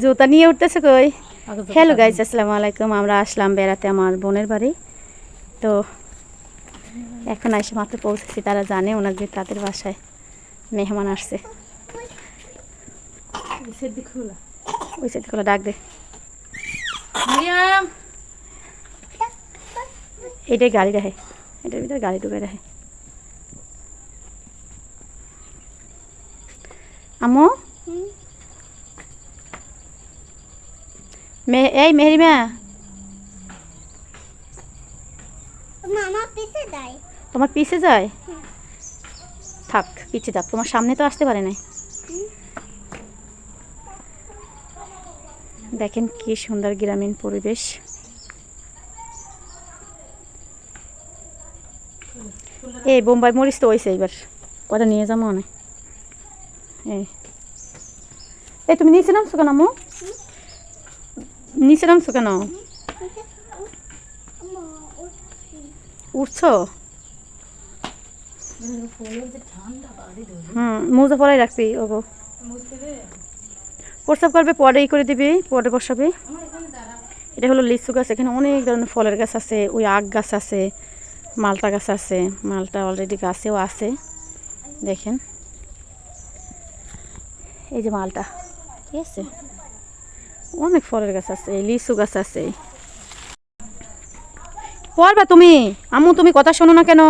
জুতা নিয়ে উঠতেছে কই? হ্যালো গাইজ আসসালামু আলাইকুম। আমরা আসলাম বেড়াতে আমার বোনের বাড়ি। তো এখন এসে মাত্র পৌঁছেছি তারা জানে ওনাদের তাদের বাসায় মেহমান আসছে। ওই সাইড খোলা ডাক দে। এটাই গাড়ি রাখে এটার ভিতরে গাড়ি ডুবে রাখে আমো মে এই মেহরিমা তোমার পিছে যায়? থাক পিছে থাক তোমার সামনে তো আসতে পারে নাই। দেখেন কি সুন্দর গ্রামীণ পরিবেশ। এই বোম্বাই মরিচ তো হয়েছে এইবার। কটা নিয়ে যাব অনেক এই। এই, তুমি নিচে নামছো কেন, আম্মু? নিচে নামছো কেন? উঠছো? হুম, মোজা পরাই রাখবি, ওগো। প্রস্রাব করবে পরেই করে দিবি, পরে বসাবি। এটা হলো লিচু গাছ, এখানে অনেক ধরনের ফলের গাছ আছে, ওই আখ গাছ আছে, মালটা গাছ আছে, মালটা অলরেডি গাছেও আছে। দেখেন। এই যে মালটা ঠিক আছে? অনেক ফলের গাছ আছে এই লিচু গাছ আছে। পড়বা তুমি? আমু তুমি কথা শোনো না কেন?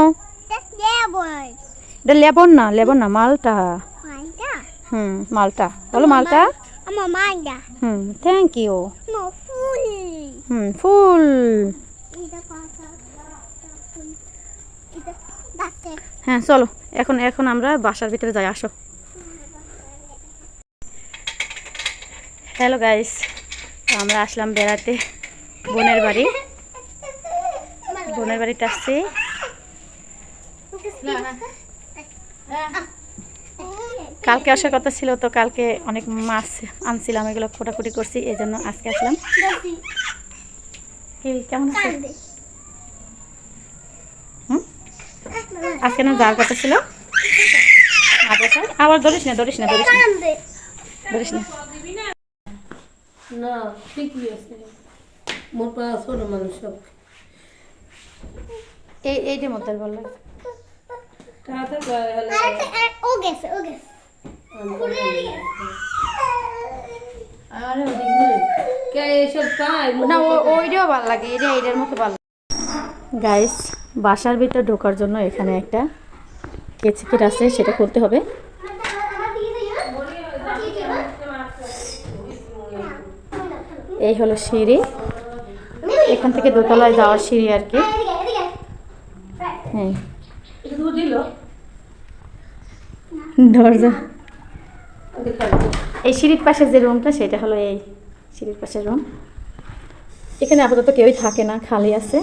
এটা লেবন। না লেবন না মালটা। হুম মালটা। বলো মালটা। হুম থ্যাংক ইউ হুম ফুল। হ্যাঁ চলো এখন এখন আমরা বাসার ভিতরে যাই আসো। হ্যালো গাইস আমরা আসলাম বেড়াতে। বোনের বাড়ি। বোনের বাড়িতে আসছি। কালকে আসার কথা ছিল তো কালকে অনেক মাছ আনছিলাম, এগুলো কোটাকুটি করছি এই জন্য আজকে আসলাম। কি, কেমন আছে? আজকে না যাওয়ার কথা ছিল? আবার ধরিস না ধরিস না ধরিস না। ধরিস না। না ঠিকই আছে। মোর পা ছোট মানুষ সব। এই এই যে মতো বলল। তাড়াতাড়ি গায়ে হলে ও গেছে ও গেছে। আরে ওদিক নেই। কে এসব পায়? না ও ওইটাও ভালো লাগে এটা এটার মতো ভালো গাইস বাসার ভিতর ঢোকার জন্য এখানে একটা কেচিকিট আছে সেটা খুলতে হবে। এই হলো সিঁড়ি। এখান থেকে দোতলায় যাওয়ার সিঁড়ি আর কি। হ্যাঁ দরজা। এই সিঁড়ির পাশে যে রুমটা, সেটা হলো এই সিঁড়ির পাশের রুম। এখানে আপাতত কেউই থাকে না, খালি আছে।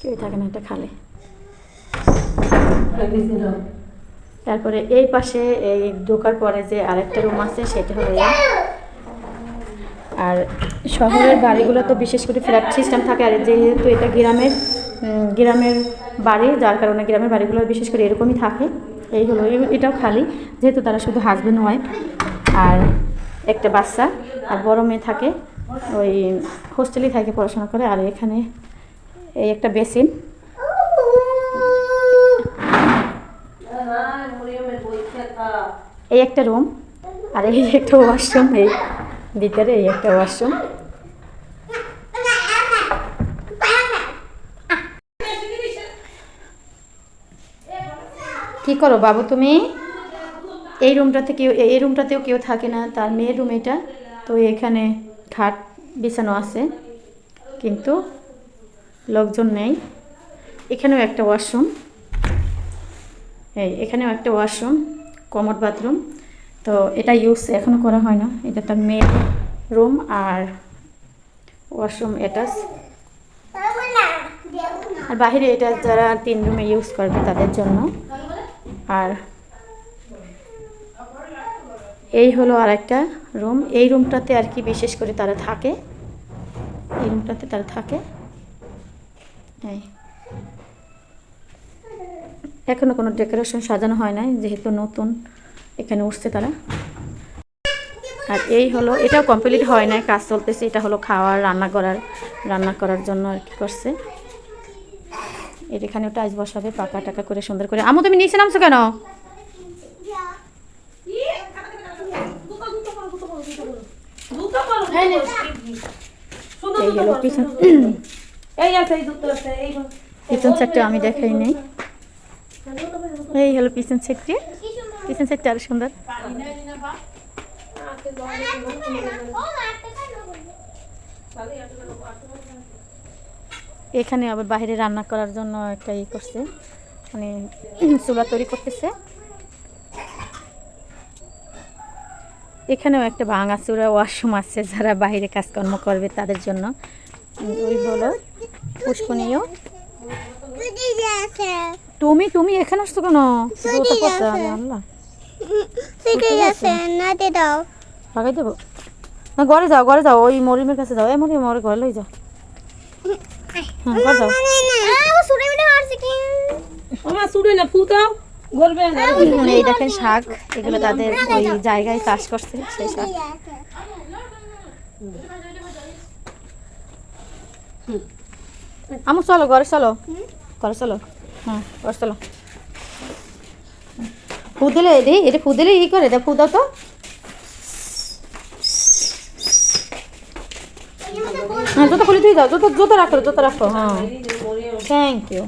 কেউই থাকে না, এটা খালি। তারপরে এই পাশে এই ঢোকার পরে যে আরেকটা রুম আছে, সেটা হলো আর শহরের বাড়িগুলো তো বিশেষ করে ফ্ল্যাট সিস্টেম থাকে। আর যেহেতু এটা গ্রামের গ্রামের বাড়ি, যার কারণে গ্রামের বাড়িগুলো বিশেষ করে এরকমই থাকে। এই হলো এটাও খালি, যেহেতু তারা শুধু হাজব্যান্ড ওয়াইফ আর একটা বাচ্চা, আর বড় মেয়ে থাকে, ওই হোস্টেলেই থাকে পড়াশোনা করে। আর এখানে এই একটা বেসিন এই একটা রুম আর এই একটা ওয়াশরুম এই। ভিতরে এই একটা ওয়াশরুম কি করো বাবু তুমি? এই রুমটাতে কেউ, এই রুমটাতেও কেউ থাকে না, তার মেয়ের রুম এটা। তো এখানে খাট বিছানো আছে, কিন্তু লোকজন নেই। এখানেও একটা ওয়াশরুম এই, এখানেও একটা ওয়াশরুম কমোড বাথরুম তো এটা ইউজ এখনও করা হয় না। এটা তার মেয়ের রুম আর ওয়াশরুম অ্যাটাচ আর বাইরে এটা যারা তিন রুমে ইউজ করবে তাদের জন্য। আর এই হলো আর একটা রুম এই রুমটাতে আর কি বিশেষ করে তারা থাকে। এই রুমটাতে তারা থাকে। এখনও কোনো ডেকোরেশন সাজানো হয় নাই, যেহেতু নতুন। এখানে উঠছে তারা। আর এই হলো এটাও কমপ্লিট হয় নাই কাজ চলতেছে এটা হলো খাওয়ার রান্না করার রান্না করার জন্য আর কি করছে। এর এখানে টাইস বসাবে পাকা টাকা করে সুন্দর করে। আমু তুমি নিচে নামছো কেন? এই হলো পিছন। পিছন আমি দেখাই নাই। এই হলো পিছন সাইডটি পিছন সাইডটা আরও সুন্দর এখানে আবার বাইরে রান্না করার জন্য একটা ই করছে। মানে চুলা তৈরি করতেছে। এখানেও একটা ভাঙা চূড়া ওয়াশরুম আছে, যারা বাইরে কাজকর্ম করবে তাদের জন্য। ওই হলো যাচ্ছে তুমি তুমি এখানে আসছো কেন? দাও। লাগাই দেবো। না ঘরে যাও ঘরে যাও ওই মরিমের কাছে যাও। এই মরিম মরে ঘরে লই যাও। হ্যাঁ ঘরে যাও। আমার সুরে না ফুটাও। গলবে না। এই দেখেন শাক এগুলো তাদের ওই জায়গায় চাষ করছে সেই শাক। আমু চলো ঘরে চলো। ঘরে চলো। হ্যাঁ ঘরে চলো ফু দিলে এদি এটা ফু দিলে ই করে এটা ফুদাও তো। হ্যাঁ জুতো খুলে দিয়ে দাও, জুতো জুতো রাখো জুতো রাখো হ্যাঁ। Thank you